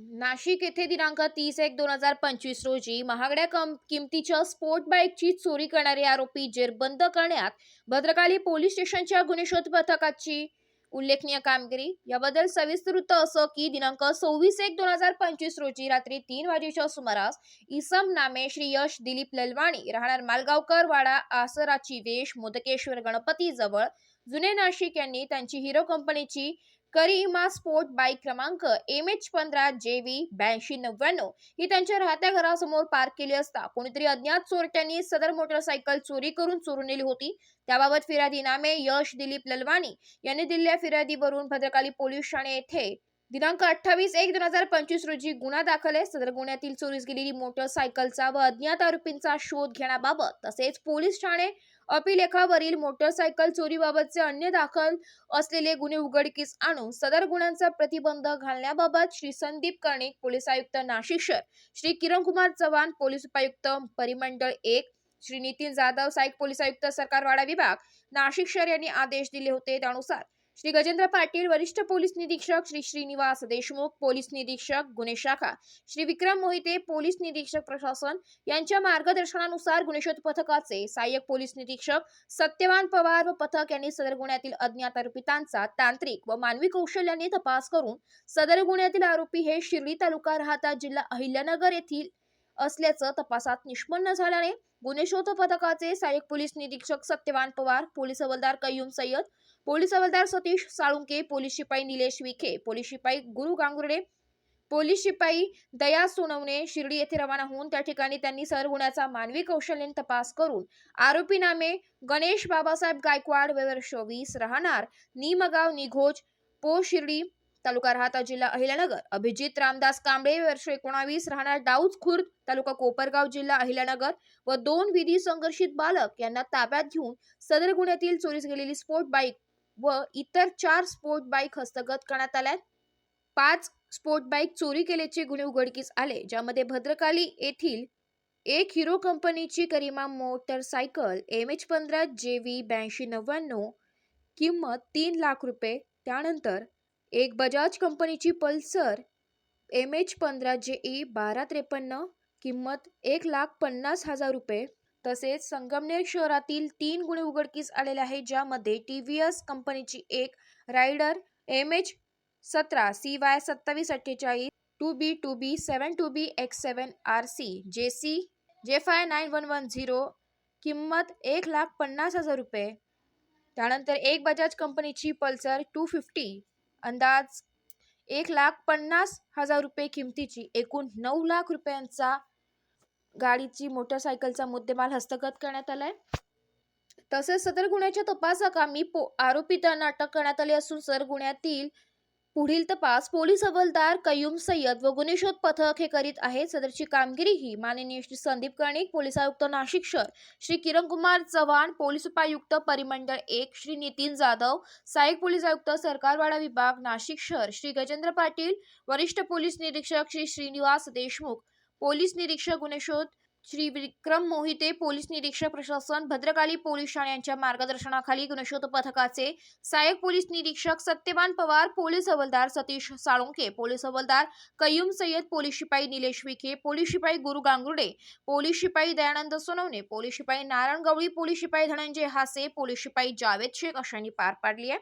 नाशिक येथे दिनांक तीस एक दोन हजार पंचवीस रोजी महागड्या कम किमतीच्या स्पोर्ट बाईकची चोरी करणारे आरोपी जेरबंद करण्यात भद्रकाली पोलीस स्टेशनच्या गुन्हे शोध पथकाची उल्लेखनीय कामगिरी. याबद्दल सविस्तर वृत्त असं की दिनांक सव्वीस एक दोन हजार पंचवीस रोजी रात्री तीन वाजेच्या सुमारास इसम नामे श्री यश दिलीप ललवाणी राहणार मालगावकर वाडा आसराची वेश मोदकेश्वर गणपती जवळ जुने नाशिक यांनी त्यांची हिरो कंपनीची करिमा स्पोर्ट बाईक क्रमांक एम एच पंधरा जे व्ही ब्याऐंशी नव्याण्णव ही त्यांच्या राहत्या घरासमोर पार्क केली असता. कोणीतरी अज्ञात चोरट्यांनी सदर मोटरसायकल चोरी करून चोरून नेली होती. त्याबाबत फिर्यादी नामे यश दिलीप ललवाणी यांनी दिलेल्या फिर्यादीवरून भद्रकाली पोलीस ठाणे येथे दिनांक अठ्ठावीस एक दोन हजार पंचवीस रोजी गुन्हा दाखल आहे. सदर गुन्ह्यातील चोरीस गेलेली मोटरसायकलचा व अज्ञात आरोपींचा शोध घेण्याबाबत तसेच पोलीस ठाणे अभिलेखावरील मोटरसायकल चोरीबाबतचे अन्य दाखल असलेले गुन्हे उघडकीस आणून सदर गुन्ह्यांचा प्रतिबंध घालण्याबाबत श्री संदीप कर्णिक पोलीस आयुक्त नाशिक शहर श्री किरणकुमार चव्हाण पोलीस उपायुक्त परिमंडळ एक श्री नितीन जाधव साईक पोलीस आयुक्त सरकारवाडा विभाग नाशिक शहर यांनी आदेश दिले होते त्यानुसार श्री गजेंद्र पाटील वरिष्ठ पोलीस निरीक्षक श्री श्रीनिवास देशमुख पोलीस निरीक्षक गुन्हे शाखा श्री विक्रम मोहिते पोलीस निरीक्षक प्रशासन यांच्या मार्गदर्शनानुसार गुन्हे शोध पथकाचे सहाय्यक पोलीस निरीक्षक सत्यवान पवार व पथक यांनी सदर गुन्ह्यातील अज्ञात आरोपितांचा तांत्रिक व मानवी कौशल्याने तपास करून सदर गुन्ह्यातील आरोपी हे शिर्डी तालुका राहता जिल्हा अहिल्यानगर येथील असल्याचं तपासात निष्पन्न झाल्याने गुन्हे शोध पथकाचे सहाय्यक पोलीस निरीक्षक सत्यवान पवार पोलीस हवालदार कय्यूम सय्यद पोलीस हवालदार सतीश साळुंके पोलीस शिपाई निलेश विखे पोलीस शिपाई गुरु गांगुर्डे पोलीस शिपाई दया सोनवणे शिर्डी येथे रवाना होऊन त्या ठिकाणी त्यांनी सर गुन्ह्याचा मानवी कौशल्याने तपास करून आरोपी नामे गणेश बाबासाहेब गायकवाड वय वीस राहणार निमगाव निघोज पो शिर्डी तालुका राहता जिल्हा अहिल्यानगर. अभिजित रामदास कांबळे वर्ष एकोणावीस राहणार डाऊज खुर्द तालुका कोपरगाव जिल्हा अहिल्यानगर व दोन विधी संघर्षित बालक यांना ताब्यात घेऊन सदर गुन्ह्यातील चोरीस गेलेली स्पोर्ट बाईक व इतर चार स्पोर्ट बाईक हस्तगत करण्यात आल्यात. पाच स्पोर्ट बाईक चोरी केल्याचे गुन्हे उघडकीस आले ज्यामध्ये भद्रकाली येथील एक हिरो कंपनीची करिमा मोटरसायकल एम एच पंधरा जे व्ही ब्याऐंशी नव्याण्णव किंमत तीन लाख रुपये त्यानंतर एक बजाज कंपनीची पल्सर एम एच पंधरा जे ई बारा त्रेपन्न किंमत एक लाख पन्नास हजार रुपये. तसेच संगमनेर शहरातील तीन गुन्हे उघडकीस आलेले आहे ज्यामध्ये टी व्ही एस कंपनीची एक रायडर एम एच सतरा सी वाय सत्तावीस अठ्ठेचाळीस two B two B seven two B X seven R C J C J five nine one one zero किंमत एक लाख पन्नास हजार रुपये. त्यानंतर एक बजाज कंपनीची पल्सर टू फिफ्टी अंदाज एक लाख पन्नास हजार रुपये किमतीची एकूण नऊ लाख रुपयांचा गाडीची मोटरसायकलचा मुद्देमाल हस्तगत करण्यात आलाय. तसेच सदर गुन्ह्याच्या तपासाकामी पो आरोपितांना अटक करण्यात आली असून सदर गुन्ह्यातील पुढील तपास पोलीस हवालदार कयूम सय्यद व गुन्हेशोध पथक हे करीत आहेत. सदरची कामगिरी ही माननीय श्री संदीप कर्णिक पोलीस आयुक्त नाशिक शहर श्री किरण कुमार चव्हाण पोलीस उपायुक्त परिमंडळ एक श्री नितीन जाधव सहाय्यक पोलीस आयुक्त सरकारवाडा विभाग नाशिक शहर श्री गजेंद्र पाटील वरिष्ठ पोलीस निरीक्षक श्री श्रीनिवास देशमुख पोलीस निरीक्षक गुन्हेशोध श्री विक्रम मोहिते पोलीस निरीक्षक प्रशासन भद्रकाली पोलीस ठाणे यांच्या मार्गदर्शनाखाली गुणशोध पथकाचे सहाय्यक पोलीस निरीक्षक सत्यवान पवार पोलीस हवालदार सतीश साळुंके पोलीस हवालदार कय्यूम सय्यद पोलीस शिपाई निलेश विखे पोलीस शिपाई गुरु गांगुर्डे पोलीस शिपाई दयानंद सोनवणे पोलीस शिपाई नारायण गवळी पोलीस शिपाई धनंजय हासे पोलीस शिपाई जावेद शेख अशांनी पार पाडली आहे.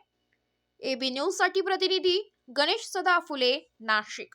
एबी न्यूजसाठी प्रतिनिधी गणेश सदा फुले नाशिक.